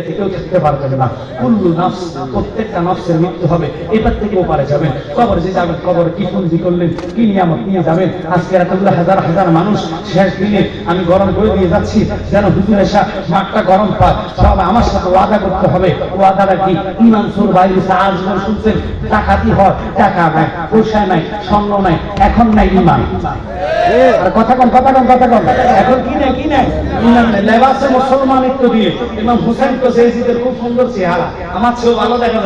কি কি আমি গরম করে দিয়ে যাচ্ছি, যেন হুজুর মাঠটা গরম পায় সব আমার সাথে ওয়াদা করতে হবে। ওয়াদাটা কি? ইমান সুর আজীবন শুনছেন টাকাতি হয়, টাকা নাই, পয়সা নাই, স্বর্ণ নাই, এখন নাই ইমান। কথা কম কথা কম কথা কম। এখন কি নাই কি নাই? ইমান নাই। মুসলমানিত্ব দিয়ে, ইমাম হুসেন তো খুব সুন্দর চেহারা। আমার চেয়েও ভালো দেখা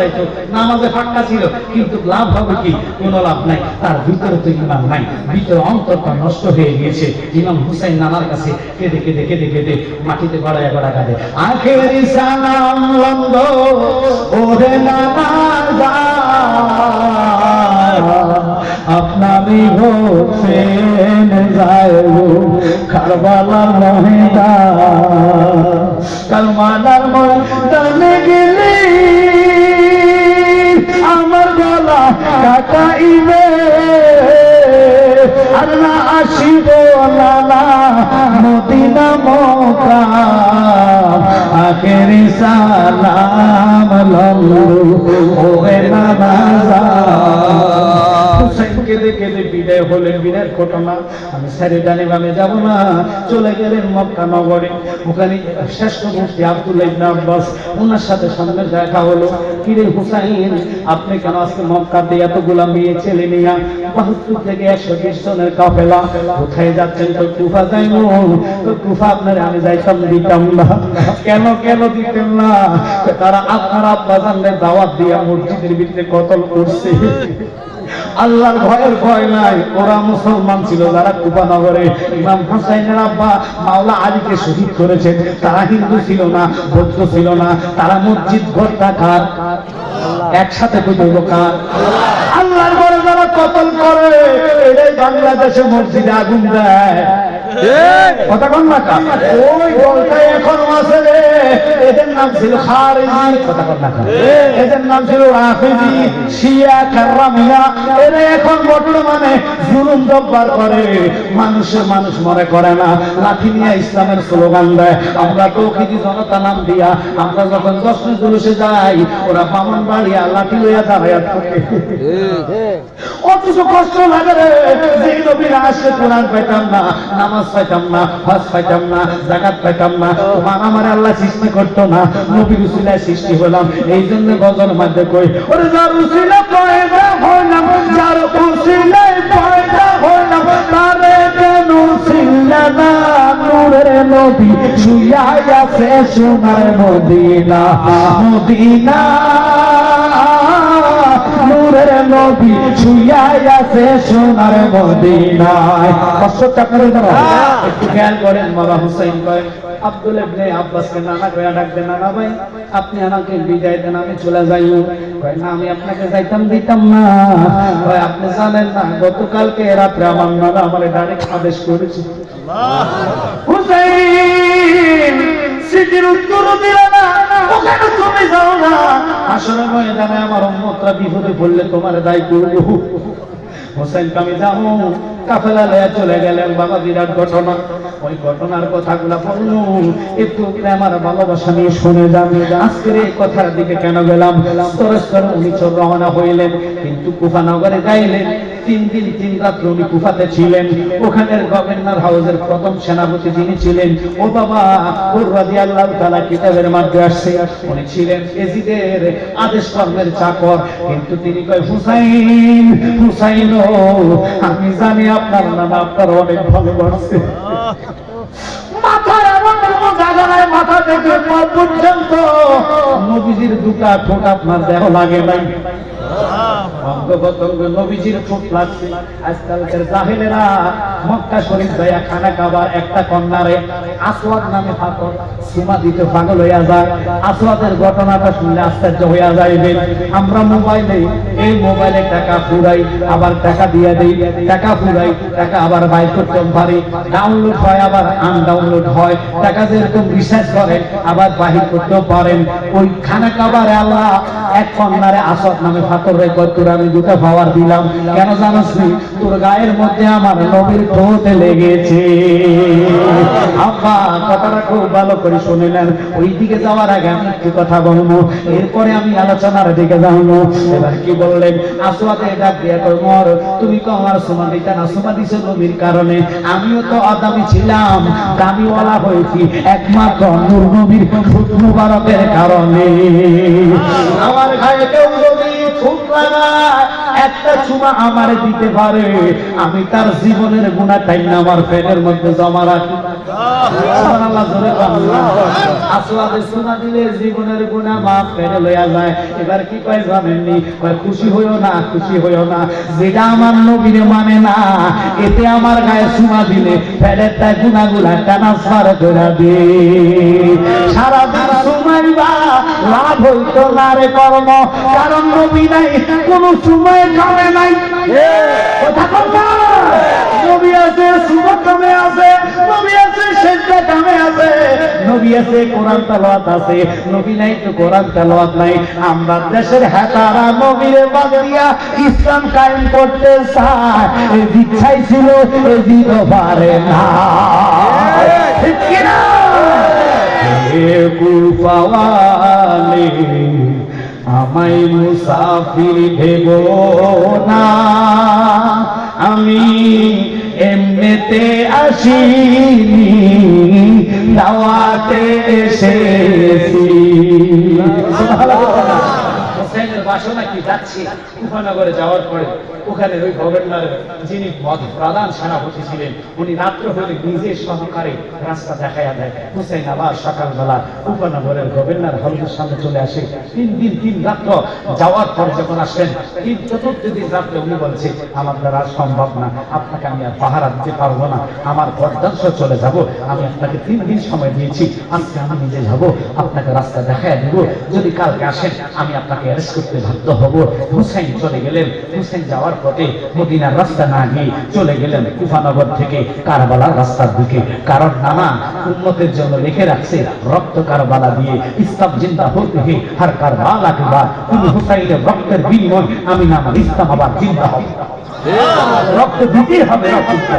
ফাঁকা ছিল। কিন্তু লাভ হবে কি? কোনো লাভ নাই। তার ভিতরে তো ইমান নাই। ভিতরে অন্তরটা নষ্ট হয়ে গিয়েছে। ইমাম হুসেন নানার কাছে কেঁদে কেঁদে কেঁদে কেঁদে মাটিতে গড়ায় গড়া কাঁদে। আখেরি সালাম লন্দ ওরে নানা আপনারই যায় কারবালার মহিদা মানে গেলে আমার গলা কাটাইবে। আর না আসিব না মদিনা মকা আখেরি সালাম লল্লু ওহে নানা হুসাইন কেঁদে কেঁদে বিদায় হলেন বিদায়ের ঘটনা, আমি স্যারে ডানে বামে যাব না। চলে গেলেন মক্কা নগরে। ওখানে শ্রেষ্ঠ আপনি কেন মেয়ে, ছেলে নিয়ে বাহাত্তর থেকে একশো বিশ জনের কাফেলা। কোথায় যাচ্ছেন? তো কুফা যাইব তো কুফা আপনার আমি যাইতাম, দিতাম না। কেন কেন দিতেন না? তারা আপনার আব্বা জানলে দাওয়াত দিয়া মসজিদের ভিতরে কতল করছে। আল্লাহর ভয়ের ভয় নাই। ওরা মুসলমান ছিল যারা কুপানগরে। ইমাম হুসাইনের আব্বা মাওলা আলীকে শহীদ করেছেন। তারা হিন্দু ছিল না বৌদ্ধ ছিল না। তারা মসজিদ ঘরটা কার একসাথে বুঝব কার? আল্লাহর ঘরে যারা কতল করে এটাই বাংলাদেশে মসজিদে আগুন দেয়। কথা কন না ওই দলটাই এখনও আছে রে। এদের নাম ছিল খারিজি। কথা কন না কা? এদের নাম ছিল রাফিজি, শিয়া কাররামিয়া এরা এখন বর্তমানে জুলুম জব্বার করে। মানুষের মানুষ মনে করে না। লাঠি নিয়ে ইসলামের স্লোগান দেয়, আমরা তৌহিদি জনতা নাম দিয়া, আমরা যখন দর্শন জুলুসে যাই, ওরা বামন বাড়িয়া লাঠি লইয়া দাঁড়াইয়া থাকে অথচ কষ্ট লাগে রে যে নবীর আসে কোরআন পাইতাম না, নামাজ পাইতাম না, হজ পাইতাম না জাকাত পাইতাম না। তোমার আমার আল্লাহ সৃষ্টি করতো না নবী রুসিলায় সৃষ্টি হলাম এই জন্য গজল মাঝে কই, ওরে যার রুসিলা পয়দা হইলাম যার রুসিলায় পয়দা হইলাম তারে কেন সিল্লা না নূরে নবী শুয়া আছে সোনার মদিনা মদিনা। নূরের নবী শুইয়াই আছে সোনার মদিনায়। দাও একটু খেয়াল করেন বাবা হুসাইন কয় আব্দুল ইবনে আব্বাসকে নানা কয়া ডাক দেন নানা ভাই আপনি আমাকে বিদায় দেন আমি চলে যাই। কয় না আমি আপনাকে যাইতাম দিতাম না। কয় আপনি জানেন না গতকালকে রাত্রে আমার নানা আমার ডাইরেক্ট আদেশ করেছে। হুসাইন সিটির উত্তর দিলে না। ওখানে তুমি যাও না। আসলে ময়দানে আমার উম্মতরা বিপদে পড়লে তোমার দায় করব। হোসেন আমি যাব কাফেলা লয়ে চলে গেলেন বাবা বিরাট ঘটনা। ওই ঘটনার কথাগুলো বলল। একটু আমার ভালোবাসা নিয়ে শুনে যান। আজকের এই কথার দিকে কেন গেলাম? তরস্কর উনি চোর রওনা হইলেন। কিন্তু কুফানগরে যাইলেন। তিন দিন তিন রাত্র উনি কুফাতে ছিলেন। ওখানের গভর্নর হাউসের প্রথম সেনাপতি যিনি ছিলেন ও বাবা রাজি আল্লাহ তালা কিতাবের মাধ্যমে আসছে। উনি ছিলেন এজিদের আদেশ কর্মের চাকর। কিন্তু তিনি কয় হুসাইন হুসাইন আমি জানি আপনার নাম আপনার অনেক জায়গা নাই, মাথা থেকে পর্যন্ত নবীজির দুটা ঠোঁট আপনার দেহ লাগে নাই। আমরা মোবাইলে, এই মোবাইলে টাকা ফুরাই আবার টাকা দিয়ে দেই। টাকা ফুরাই টাকা আবার বাইর করতে পারি। ডাউনলোড হয়, আবার আনডাউনলোড হয়। টাকা যেরকম রিসার্চ করে, আবার বাহির করতেও পারেন। ওই খানা খাবার আল্লাহ এক কন্যারে আসদ নামে পাথর পাথর রে কয় তোর আমি দুটা পাওয়ার দিলাম? কেন জানোস তোর গায়ের মধ্যে আমার নবীর ঠোঁট লেগেছে। আব্বা, কথাটা খুব ভালো করে শুনিলেন। ওই দিকে যাওয়ার আগে আমি একটু কথা বলব। এরপরে আমি আলোচনার দিকে যাব। এবার কি বললেন? কই মর, তুমি কো আমার নবীর কারণে। আমিও তো আদামি ছিলাম, দামিওয়ালা হয়েছি, একমাত্র নূর নবীর কারণে। আমার গায়ে কেউ একটা চুমা আমার দিতে পারে। আমি তার জীবনের আমার মধ্যে জমা রাখি। জানেননি খুশি হইও না, খুশি হইও না। যেটা আমার নবীর মানে না, এতে আমার গায়ে সুমা দিলে ফেরের তাই গুণাগুলা ট্রান্সফার করে দে। সারা দিন লাভ হইতো না রে কর্ম। কারণ নবী নাই কোন সময় কামে নাই। কথা কর না। নবী আছে কামে আছে নবী আছে সেজদা কামে আছে। নবী আছে কোরআন তেলাওয়াত আছে। নবী নাই তো কোরআন তেলাওয়াত নাই। আমরা দেশের হেতারা নবীর বাদ দিয়া ইসলাম কায়েম করতে চায় এই দীক্ষাই ছিল এই দিতে পারে না ঠিক কিনা? হে কুলপাওয়ালে আমায় মুসাফির ভেব না। আমি এমনিতে আসিনি, দাওয়াতে এসেছি। বাসনা কি? যাচ্ছি। উপনগরে যাওয়ার পরে। ওখানে ওই গভর্নর যিনি প্রধান সেনাপতি ছিলেন, উনি রাত্র হলে নিজের সহকারে রাস্তা দেখাইয়া দেয়। হুসেন আবার সকালবেলা উপনগরের গভর্নর হলদের সামনে চলে আসে। তিন দিন, তিন রাত্র যাওয়ার পর যখন আসেন, তিন চতুর্থ দিন রাত্রে উনি বলছে, আমার দ্বারা সম্ভব না। আপনাকে আমি আর পাহারা দিতে পারব না। আমার পর্দাংশ চলে যাব। আমি আপনাকে তিন দিন সময় দিয়েছি। আজকে আমি নিজে যাব। আপনাকে রাস্তা দেখায় দেব। যদি কালকে আসেন, আমি আপনাকে অ্যারেস্ট করতে বাধ্য হব। হুসাইন চলে গেলেন। হুসাইন যাওয়ার যাওয়ার পথে মদিনার রাস্তা না গিয়ে চলে গেলেন কুফানগর থেকে কারবালার রাস্তার দিকে। কারণ নানা উন্নতের জন্য রেখে রাখছে রক্ত কারবালা দিয়ে ইস্তাব জিন্দা হতে হে হার কারবালা কে বা কোন হুসাইনের রক্তের বিনিময় আমি না আমার ইস্তাব আবার জিন্দা হব। রক্ত দিতে হবে রক্ত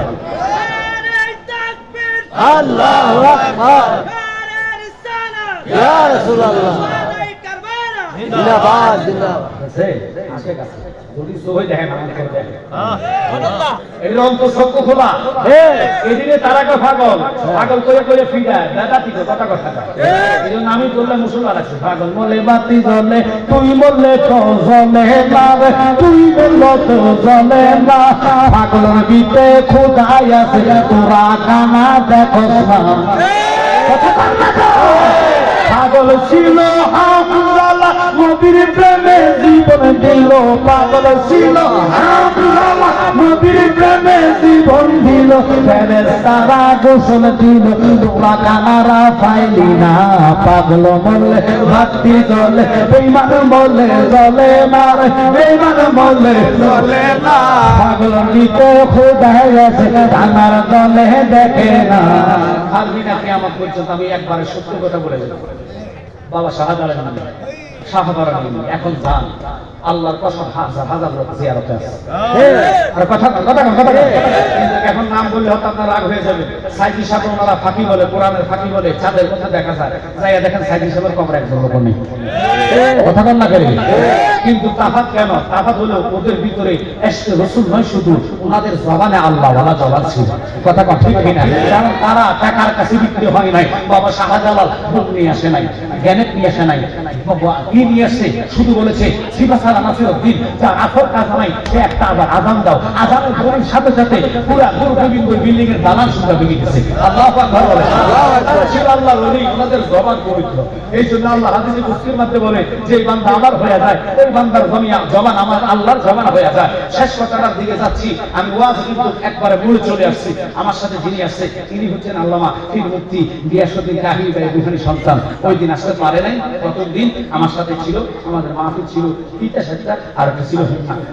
আল্লাহ আকবার। ইয়া রাসূলুল্লাহ। জিন্দাবাদ জিন্দাবাদ। এর অন্তঃসত্ত্ব খোলা পাগল করে করে ফিরায় দাদা কথা কথা এই জন্য আমি তুই তো জ্বলে না তুই বলল তো জ্বলে না পাগলের বিতে খোদাই আছে তোরা কানা দেখো কথা। পাগল ছিল নবীর প্রেমে জীবন দিল, পাগল ছিল। নবীর প্রেমে জীবন দিল, ফেরেশতারা গোসল দিল তোরা কানারা পাইলি না পাগল বললে ভাতি জ্বলে বেইমান বললে জ্বলে না রে বেইমান বললে না। পাগল আছে কানার দলে দেখে না। থাকবি না পর্যন্ত আমি একবারে সত্য কথা বলে বাবা নামে নামে এখন যান আল্লাহর কসম হাজার হাজার লোক জিয়ারতে আছে। আর কথা কথা কথা এখন নাম বললে হয়তো আপনার রাগ হয়ে যাবে। সাইদি সাহেব ওনারা ফাঁকি বলে কোরআনের ফাঁকি বলে চাঁদের কথা দেখা যায়। যাইয়া দেখেন সাইদি সাহেবের কবর একজন লোক নেই। কথা কন না করে কিন্তু তাফাত কেন? তাফাত হলো ওদের ভিতরে এসকে রসুল নয় শুধু ওনাদের জবানে আল্লাহ ওয়ালা জবান ছিল। কথা কন ঠিক কিনা? কারণ তারা টাকার কাছে বিক্রি হয় নাই। বাবা শাহজালাল বুক নিয়ে আসে নাই জ্ঞানের নিয়ে আসে নাই। কি নিয়ে আসে? শুধু বলেছে সিবাসার কাজ নাই একটা আবার আজান দাও। আজানের সাথে সাথে গুরু গোবিন্দ বিল্ডিং এর দালান আল্লাহ আকবার বলে। আল্লাহ ওনাদের জবান পবিত্র। এই জন্য আল্লাহ হাদিসে মধ্যে বলে, যে বান্দা আমার হয়ে যায় বান্দার জবান আমার, আল্লাহর জবান হয়ে যায়। শেষ কথাটার দিকে যাচ্ছি, আমি ওয়াজ কিন্তু একবারে চলে আসছি। আমার সাথে যিনি তিনি হচ্ছেন আল্লামা মুক্তি গিয়াসুদ্দিন কাহিনী ভাই, দুখানি সন্তান। ওই দিন আসতে পারে নাই, প্রথম দিন আমার সাথে ছিল, আমাদের মাহফিল ছিল। সাতটা আর একটা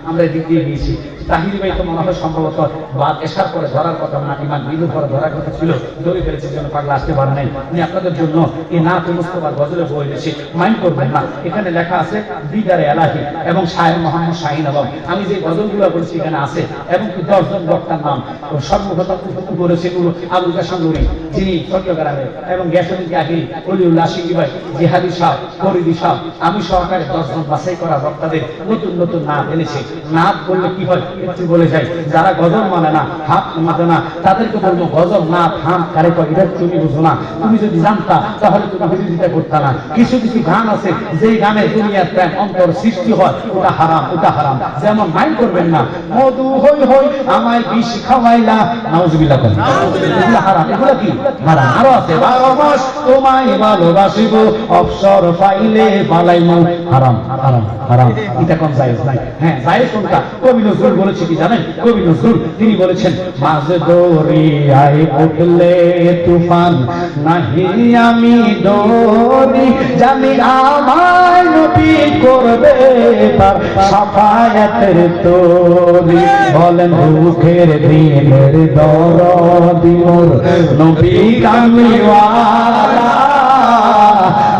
আমরা এদিক দিয়ে গিয়েছি। তাহির ভাই তো মনে হয় সম্ভবত বাদ এসার পরে ধরার কথা না ইমান বিধু পরে ধরার কথা ছিল, ধরে ফেলেছে যেন পাগলা আসতে পারে নাই। আমি আপনাদের জন্য এই না মুস্তফার গজলে বই দিয়েছি মাইন্ড করবেন না। এখানে লেখা আছে, দিদারে এলাহি এবং শাহের মোহাম্মদ শাহিন আলম আমি যে গজলগুলো বলছি এখানে আছে, এবং দশজন বক্তার নাম। সর্বপ্রথম উপস্থিত করেছে আবুল কাসম নুরি যিনি চট্টগ্রামে এবং গ্যাসমিন আহি অলিউল্লাহ সিংহি ভাই, জিহাদি সাহ, ফরিদি সাহ, আমি সহকারে দশজন বাছাই করা বক্তাদের নতুন নতুন নাম এনেছি। নাচ বললে কি হয়? একটু বলে যাই যারা গজল মানে না, হাত মানে না, তাদেরকে বলব গজল নাচ হাম কারে কয়, এটা তুমি বুঝো না। তুমি যদি জানতা, তাহলে তুমি বিরোধিতা করতে না। কিছু কিছু গান আছে, যেই গানে দুনিয়ার প্রেম, অন্তর সৃষ্টি হয়, ওটা হারাম ওটা হারাম। যেমন মাইন্ড করবেন না, মধু হই হই, আমায় বিষ খাওয়াইলা, নাউজুবিল্লাহ করেন এগুলো হারাম, এগুলো কি? হারাম। আরও আছে, বারো তোমায় ভালোবাসিব, অবসর পাইলে পালাইমু হারাম হারাম হারাম। এটা কোন জায়েজ নাই? হ্যাঁ জায়েজ কোনটা? কবি নজরুল বলেছে কি জানেন? কবি নজরুল, তিনি বলেছেন মাঝ দরিয়ায় উঠলে তুফান নাহি আমি ডরি জানি আমায় নবী করবে তার সাফায়াতের তোরি। বলেন, দুঃখের দিনের দরদি মোর নবী কামিওয়ালা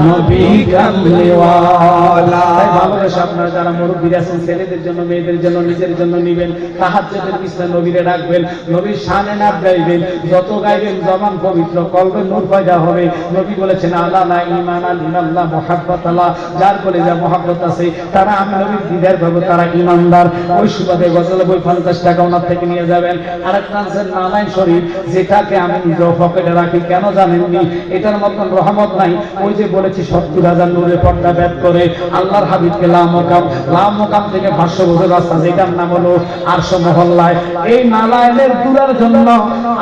নবী কামলিওয়ালা। আপনারা যারা মুরব্বীরা আছেন, ছেলেদের জন্য, মেয়েদের জন্য, নিজের জন্য নিবেন, তাহাজ্জুদের বিছনা নবীরে ডাকবেন, নবীর শানে নাচ গাইবেন, যত গাইবেন, জবান পবিত্র কলবে নূর পয়দা হবে। নবী বলেছেন, আলা লা ঈমান আল মুহাব্বত আল্লাহ যার বলে যা মুহাব্বত আছে, তারা আমি নবীর দিদার পাবো, তারা ঈমানদার। ওই সুবাদে গজল, বই 50 টাকা ওনার থেকে নিয়ে যাবেন। আছে নালাইন শরীফ, যেটাকে আমি নিজ পকেটে রাখি, কেন জানেননি? এটার মতন রহমত নাই। ওই যে বলেছি সত্তর হাজার নূরে পর্দা ব্যাপ করে আল্লাহর হাবিবকে লামকাম লামকাম থেকে ভাষ্য বোঝে রাস্তা, যেটার নাম হলো আরশ মহল্লায়। এই নালায়নের দূরের জন্য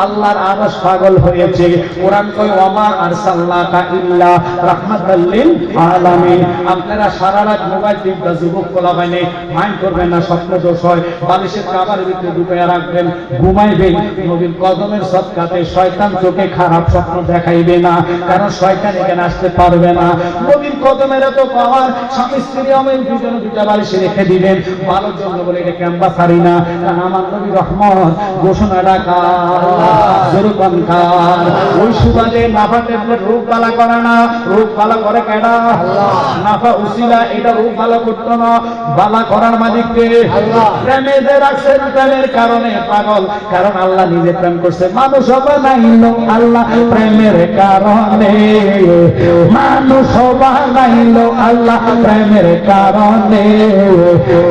আল্লাহর আরশ পাগল হয়েছে। কোরআন কই ওমা আরসালনাকা ইল্লা রাহমাতাল লিল আলামিন। আপনারা সারা রাত মোবাইল টিপটা যুবক কোলা বাইনে মাইন্ড করবেন না, স্বপ্ন দোষ হয়। বালিশের কাবার ভিতরে ঢুকাইয়া রাখবেন, ঘুমাইবেন। নবীর কদমের সৎকাতে শয়তান চোখে খারাপ স্বপ্ন দেখাইবে না, কারণ শয়তান এখানে আসতে পারবে না। নবীর কদমের এত পাওয়ার, স্বামী স্ত্রী অমিন দুজনে দুটা বালিশে রেখে দিবেন। জন্য বলে না, কারণ আমার নবী রহমত ঘোষণা ওই সুবাদে নাফা রোগ বালা করে না রোগ বালা করে কেডা? নাফা উসিলা, এটা রোগ বালা করতো না, বালা করার মালিককে। প্রেমে যে প্রেমের কারণে পাগল, কারণ আল্লাহ নিজে প্রেম করছে। মানুষ বানাইল আল্লাহ প্রেমের কারণে। মানুষ বানাইল আল্লাহ প্রেমের কারণে।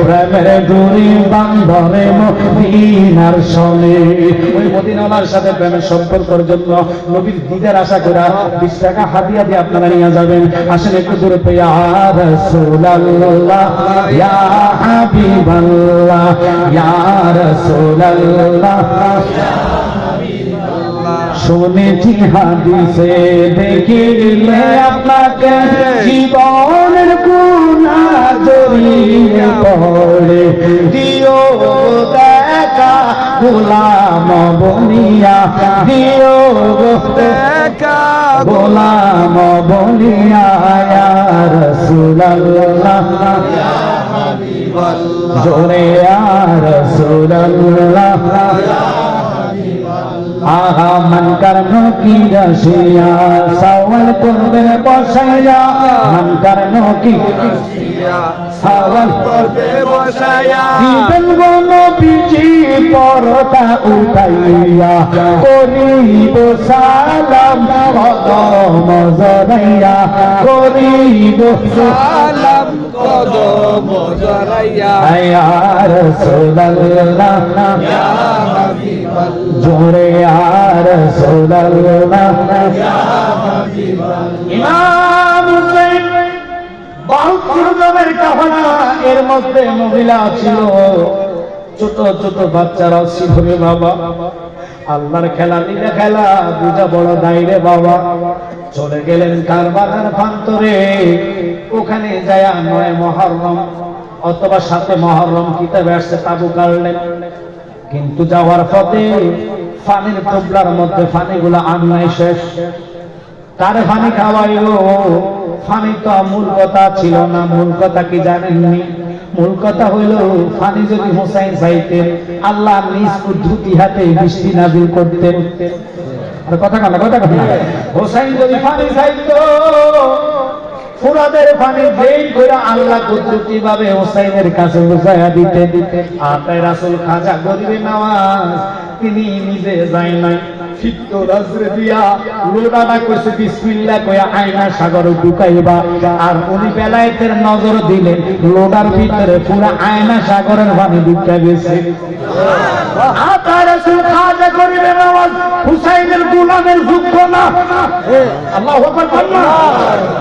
প্রেমের দূরে বান্ধরে মদিনার সনে। মদিনার সাথে প্রেমের সম্পর্কের জন্য নবীর দিদার আশা করে বিশ টাকা হাতিয়া দিয়ে আপনারা নিয়ে যাবেন। আসেন একটু দূরে পেয়ে আর রাসূলুল্লাহ, ইয়া হাবিবাল্লাহ, ইয়া রাসূলুল্লাহ। শুনেছি হাদিসে দেখিলে আপনাকে জীবনের গুণা জড়িয়ে পড়ে। দিও দেখা গোলাম বনিয়া, দিও দেখা গোলাম বনিয়া রাসূলুল্লাহ। জোরে, ইয়া রাসূলুল্লাহ। আহা মন করনো কি রসিয়া সওয়াল করবে বসায়া। মন করনো কি সওয়াল করবে বসায়া। দিবেন গন বিজি পরতা উঠাইয়া। করিব সালাম, কদম জরাইয়া করিব সালাম কদম জড়াইয়া আয়া রাসূলুল্লাহ। জোরে আর ইমাম হুসেন বাহাত্তর জনের কাফালা এর মধ্যে মহিলা ছিল। ছোট ছোট বাচ্চারাও ছিল বাবা। আল্লাহর খেলা নিলে খেলা দুটা বড় দাইরে বাবা। চলে গেলেন কারবালার প্রান্তরে। ওখানে যায় নয় মহরম, অথবা সাথে মহরম কিতাবে আসছে তাবু কাটলেন কিন্তু যাওয়ার পথে ফানির টুবলার মধ্যে ফানিগুলো আন্নায় শেষ। তার ফানি খাওয়াইলো, ফানি তো মূল কথা ছিল না, মূল কথা কি জানেননি? মূল কথা হইল, ফানি যদি হোসাইন চাইতেন, আল্লাহ নিজ কুদ্রুতি হাতে বৃষ্টি নাজিল করতেন। আর কথা কথা কথা কথা হোসাইন যদি ফানি চাইতো ফুরাদের পানি ড্রেন করে আল্লাহ কুদরতি ভাবে হোসাইনের কাছে বুঝাইয়া দিতে দিতে তাই রাসূল খাজা গরিবে নওয়াজ তিনি নিজে যায় নাই। ফিত্ত রাজরে দিয়া লোডানা কইছে কইয়া আয়না সাগর ঢুকাইবা। আর উনি বেলায়েতের নজর দিলেন লোডার ভিতরে পুরা আয়না সাগরের পানি ঢুকা গেছে।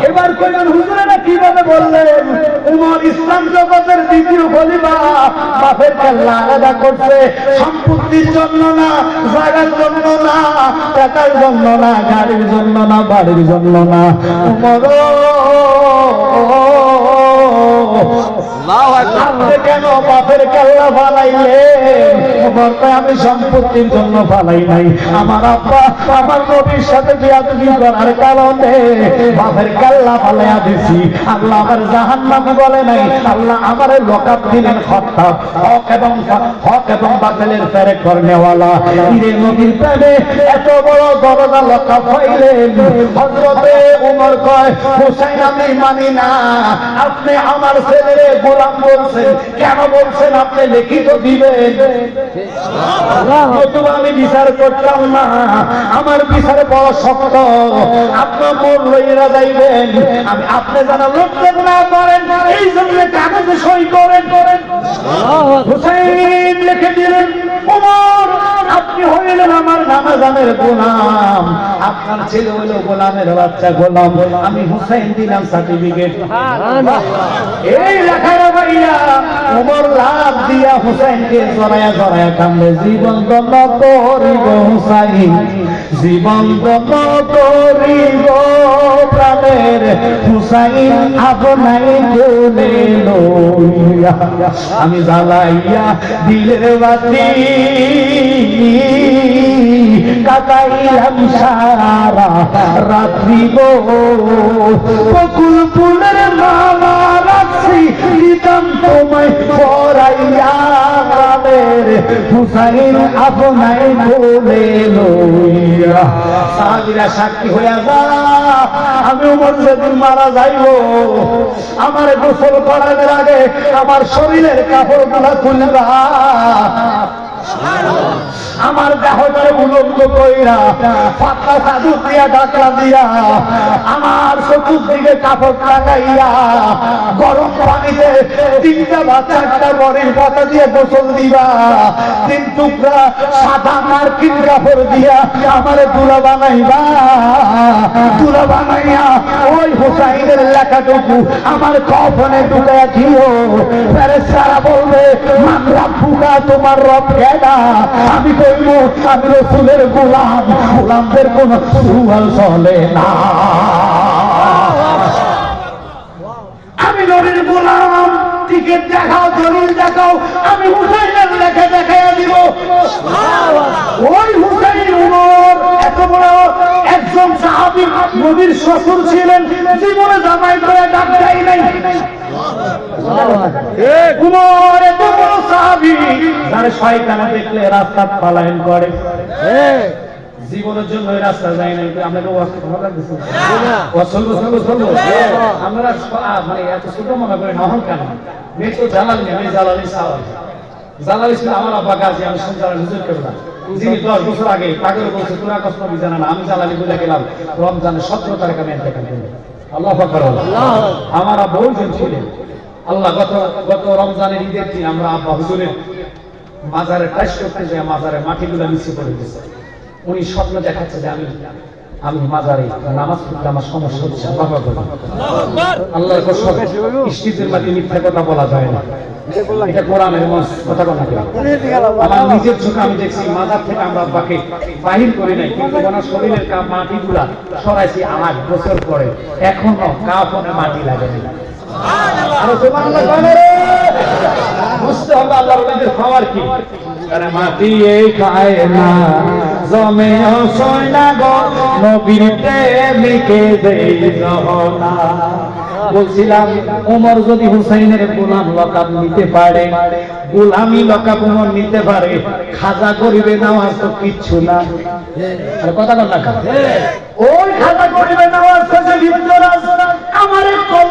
এবার কইলেন হুজুরেরা কীভাবে বললেন উমর ইসলাম জগতের দ্বিতীয় খলিফা? বাপের কাল্লা আলাদা করছে সম্পত্তির জন্য না জায়গার জন্য না টাকার জন্য না গাড়ির জন্য না বাড়ির জন্য না। কেন বাপের কাল্লা ফালাইলেন? আমি সম্পত্তির জন্য ফালাই নাই। আমার আব্বা, আমার নবীর সাথে বিয়াদবি করার কারণে বাপের কাল্লা ফালাইয়া দিছি। আল্লাহ আমার জাহান্নামী বলে নাই। আল্লাহ আমার লকাপ দিলেন খত্তাব। হক এবং হক এবং বাতিলের ফেরে করনেওয়ালা। ইরে নবীর প্রেমে এত বড় দরজা লকাপ পাইলেন হযরতে উমর কয়, হুসাইন আমি মানি না। আপনি আমার ছেলেরে গোলাম বলছেন, কেন বলছেন আপনি লিখিত দিবেন? নতুবা আমি বিচার করতাম না। আমার বিচার বড় শক্ত। আপনার মন লইরা যাইবেন। আপনি যারা লোকদের না করেন, এই জন্য কাগজে সই করেন করেন। নামাজানের গোলাম। আপনার ছেলে হলো গোলামের বাচ্চা গোলাম। আমি হুসাইন দিলাম সার্টিফিকেট। এই লেখার ভাইয়া ওমর লাভ দিয়া হুসাইনকে জড়ায়া জড়ায়া কামলে জীবন দল করিব হুসাইন। জীবন করিব প্রাণের, হুসাইন আপনাই আমি জ্বালাইয়া দিলের বাতি, কাটাইলাম সারা রাত্রি গো বকুল ফুলের মালা রাত্রি দিতাম তোমায় পরাইয়া কালের হুসাইন আপনাই বলে লইয়া। সাহাবিরা সাক্ষী হইয়া, যা আমি যেদিন মারা যাইব। আমার গোসল করার আগে আমার শরীরের কাপড়গুলা খুলবা। আমার দেহটারে উলঙ্গ কইরা, পাতলা সাধু দিয়া ঢাকলা দিয়া, আমার চতুর্দিকে কাপড় লাগাইয়া, গরম পানিতে তিনটা বা চারটা বড়ির পাতা দিয়ে গোসল দিবা। তিন টুকরা সাদা মার্কিন কাপড় দিয়া আমারে তুলা বানাইবা। তুলা বানাইয়া ওই হোসাইনের লেখাটুকু আমার কফনে ঢুকাইয়া দিও। ফেরেস্তারা বলবে মামলা ফুকা, তোমার রব কেডা? আমি কইব আমি রসুলের গোলাম। গোলামদের কোন সুয়াল চলে না। আমি নবীর গোলাম। টিকিট দেখাও, দলিল দেখাও, আমি হুসাইনের লেখা দেখাইয়া দিব। ওই হুসাইন উমর এত বড় একজন সাহাবী নবীর শ্বশুর ছিলেন, জীবনে জামাই করে ডাক দেয় নাই। সাহাবী যার শয়তানা দেখলে রাস্তা পালায়ন করে। জীবনের জন্য রাস্তা যায় না আপনাকে ওয়াজ ভালো লাগতেছে। চলবো চলবো চলবো। আমরা মানে এত ছোট মনে করি না অহংকার না মেয়ে তো নেই আমি জালালি সাহাবি জালালি ছিল আমার আব্বা গাজী আমি সন্তান হুজুর কেবলা যিনি দশ বছর আগে পাগল বলছে তোরা কষ্ট নবী জানা না আমি জালালি বলে গেলাম রমজানের সতেরো তারিখ আমি এতে আল্লাহ আকবার আমার আব্বা ওইজন ছিলেন। আল্লাহ গত গত রমজানের ঈদের দিন আমরা আব্বা হুজুরের মাজারে টাইস করতে যাই মাজারে মাটিগুলো নিচে পড়ে গেছে। উনি স্বপ্ন দেখাচ্ছে যে আমি আমি মাজারে নামাজ পড়তে আমার সমস্যা হচ্ছে। আল্লাহ আকবার। আল্লাহর কসম স্ত্রীদের মাঝে মিথ্যা কথা বলা যায় না। বলা দেখছি থেকে আমরা বাহির করি শরীরের মাটিগুলা এখনও মাটি বুঝতে আল্লাহর খাওয়ার কি। মাটি এই খায় না। জমেও সয়না গো, নবীর প্রেমিকে দেই রহনা বলছিলাম ওমর যদি হুসাইনের গোলাম লকাব নিতে পারে, গোলামি লকাব ওমর নিতে পারে, খাজা করিবে না নামাজ তো কিচ্ছু না। আর কথা না ওই খাজা করিবে নামাজ তো যে লিপ্তরাজ আমারে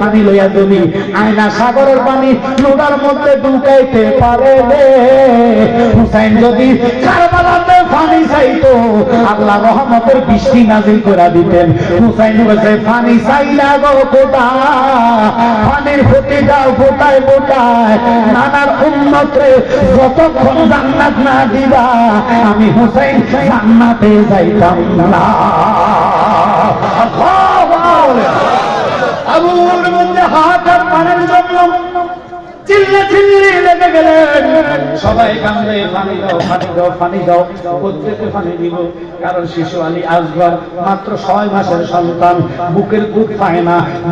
পানি লইয়া যদি আয়না সাগরের পানি মধ্যে ঢুকাইতে পারে হুসাইন যদি কারবালাতে পানি চাইতো, আল্লাহ রহমতের বৃষ্টি নাজিল দিতেন। হুসাইন বলছে, পানি কোটা পানির ফুটি নানার উন্নতে যতক্ষণ জান্নাত না দিবা, আমি হুসাইন জান্নাতে যাইতাম না। আবুর মধ্যে হাত আর পানের জন্য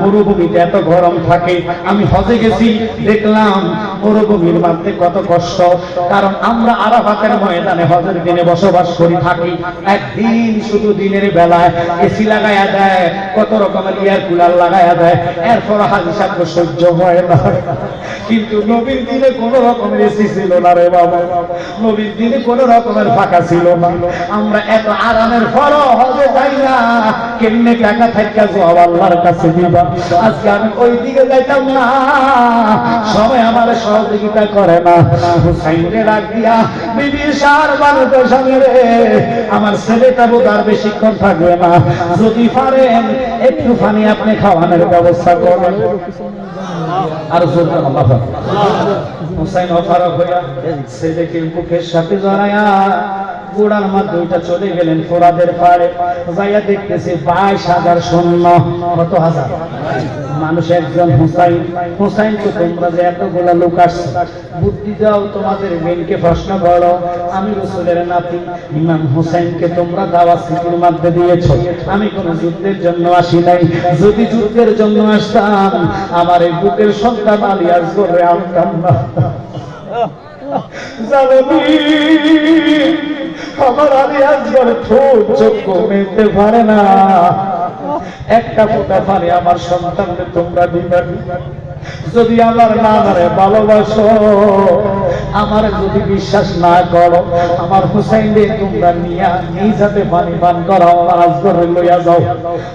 মরুভূমিতে এত গরম থাকে। আমি হজে গেছি, দেখলাম মরুভূমির মধ্যে কত কষ্ট। কারণ আমরা আরাফাতের ময়দানে হজের দিনে বসবাস করি থাকি। একদিন শুধু দিনের বেলায় এসি লাগাইয়া দেয়, কত রকমের এয়ার কুলার লাগায়া দেয়। এরপর হাজি সাহেব সহ্য হয় না। কিন্তু নবীর দিনে কোন রকমের এসি ছিল না রে বাবা। নবীর দিনে কোন রকমের ফাঁকা ছিল না। আমরা এত আরামের ফল হজে যাই না। কেমনে টাকা থাকা জবাব আল্লাহর কাছে দিবা? আজকে আমি ওই দিকে যাইতাম না। সবাই আমার সহযোগিতা করে না। হুসাইনকে ডাক দিয়া, বিবি, সার বানুদের সঙ্গে রে। আমার ছেলেটা বোধ আর বেশিক্ষণ থাকবে না। যদি পারেন একটু পানি আপনি খাওয়ানোর ব্যবস্থা করবেন আর জোরদার আল্লাহ হুসাইন অফারক হইয়া ছেলেকে বুকের সাথে জড়ায়া গোড়ার মধ্যে ওইটা চলে গেলেন ফোরাদের পাড়ে। যাইয়া দেখতেছে বাইশ হাজার সৈন্য। কত হাজার? মানুষ একজন হুসাইন। হুসাইন তো তোমরা যে এতগুলো লোক আসছে। বুদ্ধি দাও তোমাদের মেনকে প্রশ্ন করো। আমি রসুলের নাতি ইমাম হুসাইনকে তোমরা দাওয়া স্মৃতির মধ্যে দিয়েছ। আমি কোন যুদ্ধের জন্য আসি নাই। যদি যুদ্ধের জন্য আসতাম আমার এই বুকের সন্তান আলী আসবে আনতাম না। আমার আলী আসবার ঠোঁট চোখ মেতে পারে না। একটা ফোটা পানি আমার সন্তানকে তোমরা দিবে। যদি আমার না ভালোবাসো আমার যদি বিশ্বাস না করো, আমার হুসাইনকে তোমরা নিয়া নিজ হাতে পানি পান করো আমার আজগরে লইয়া যাও।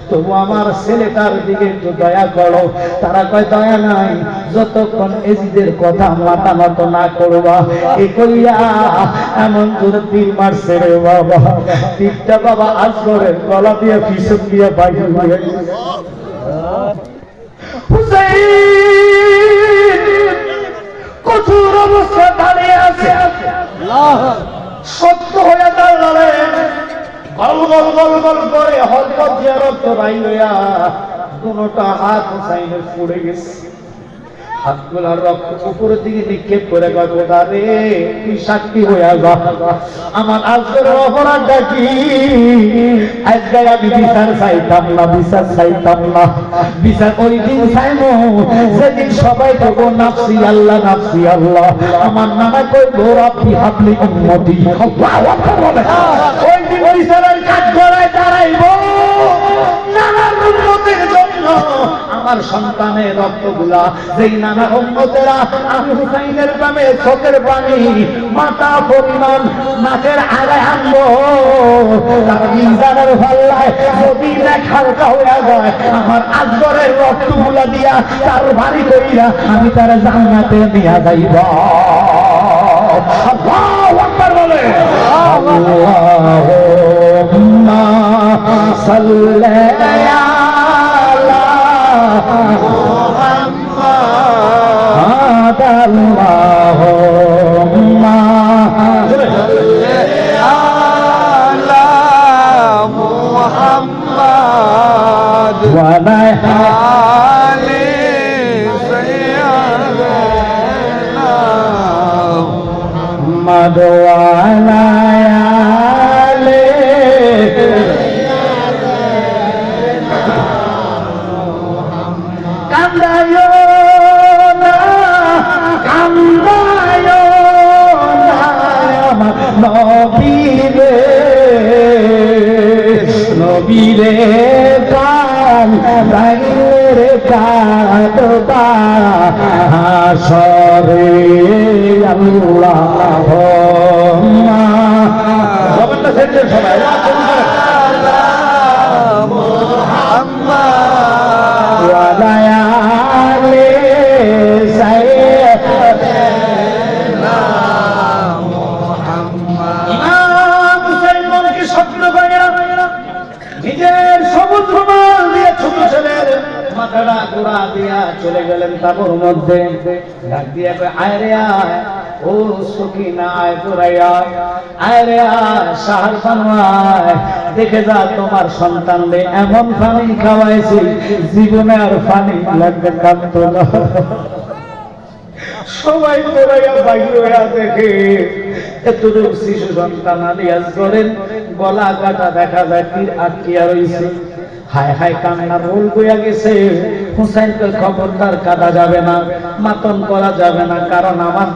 তবু আমার ছেলেটার দিকে একটু দয়া করো। তারা কয়, দয়া নাই, যতক্ষণ এজিদের কথা মাথা নত না করবা, এ করিয়া এমন জোরে তীর মারছে রে বাবা। তীরটা বাবা আজগরের গলা দিয়ে পিছন দিয়ে বাইরে হুসাইন! কঠোর অবস্থা দাঁড়িয়ে আছে। সত্য হয়ে তার লড়াই গল গল গল গল করে হজরত জিয়ারত রক্ত বাই হইয়া কোনটা হাত হুসাইনের পড়ে গেছে। হাতগুলার রক্ত উপরের দিকে নিক্ষেপ করে তুই সাক্ষী আমার আজকের অপরাধটা কি? আজকে আমি বিচার চাইতাম না, বিচার চাইতাম না। বিচার ওই দিন সবাই তবু নাফসি আল্লাহ নাফসি আল্লাহ। আমার নানা কই গৌরবি হাবলি রক্তগুলা। যেই নানা আমি হুসাইনের চোখের পানি, মাথা পরিমাণ নাকের আড়ায় আনব তার মিজানের ভাল্লায় যদি লেখার হয়ে যায়। আমার আজগরের রক্তগুলা দিয়া তার বাড়ি কইরা আমি তার জান্নাতে নিয়ে যাইব। আল্লাহু আকবার বলে। ولا آل سيدنا محمد وعلى آل No be there, no be there. হাসরে আল্লাহ সবাই ওয়ালায়ালে তাবুর মধ্যে ডাক দিয়া কয়, আয় রে আয়, ও সখিনা, আয় তোরাই আয় আয় রে আয়, সাহার আয় দেখে যা তোমার সন্তানরে এমন পানি খাওয়াইছি, জীবনে আর পানি লাগবে কাঁদতো না। সবাই বাইর হইয়া দেখে এতটুকু শিশু সন্তান আলিয়াস করেন গলা কাটা দেখা যায় তীর আটকিয়া রইছে। হায় হায় কান্না রোল বইয়া গেছে। হুসাইনকে খবরদার কাটা যাবে না মাতন করা যাবে না কারণ আমার